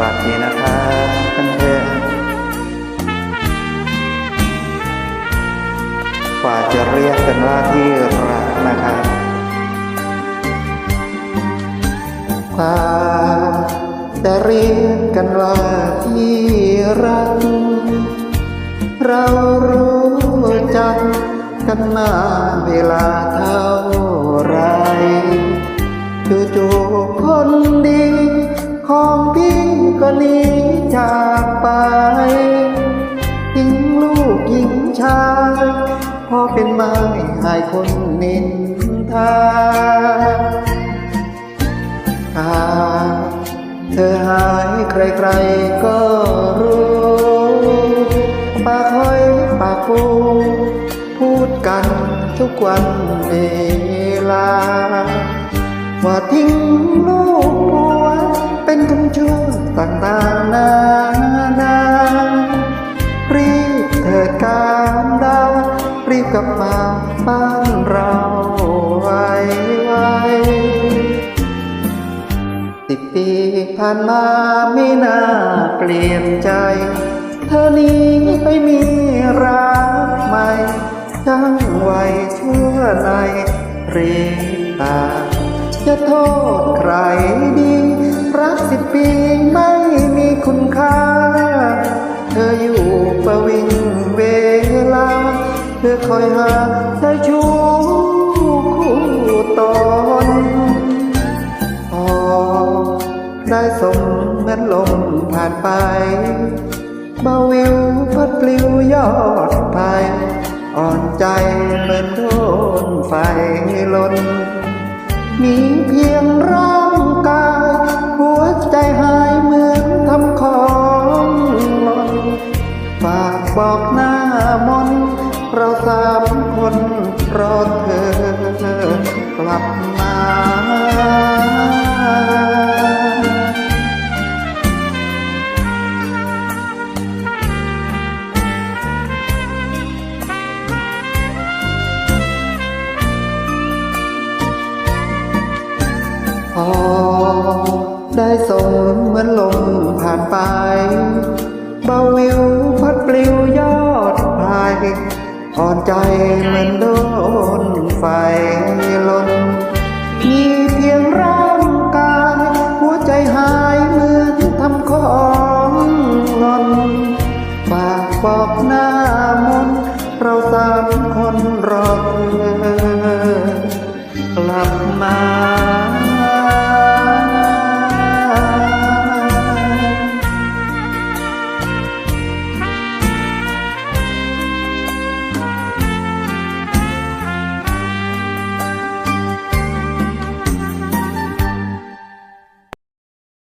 วัสดีนะครับเพื่อนๆกว่าจะเรียกกันว่าที่รักนะครับกว่าจะเรียกกันว่าที่รัก เรารู้จักกันมาเวลาเท่าไรจู่ๆคนดี ของพี่ก็หนีจากไปทิ้งลูกหญิงชายพ่อเป็นไม้หายคนนินทาหากเธอหายใครๆก็รู้ปากหอยปากปูพูดกันทุกวันเวลาว่าทิ้งลูก ถิดการดาวรีบกลับมาบ้านเราไวไวสิบปีผ่านมาไม่น่าเปลี่ยนใจ เธอนี้ไปมีรักใหม่ช่างไวชั่วในรีตา จะโทษใครดี รักสิบปีไม่มีคุณค่า เธอคอยหาชายชู้คู่ตอนพอได้สมเหมือนลมผ่านไปเบาวิวพัดปลิวยอดไปอ่อนใจเหมือนโดนไฟลนมีเพียงร่างามคนรอเธอกลับมาพอได้สมเหมือนลมผ่านไป เบาวิวพัดปลิวยอดพาย อ่อนใจมันโดนไฟลนมีเพียงร่างกาย หัวใจหายเหมือนทำของงอนปากบอกหน้ามนเราสามคนรอกลับมา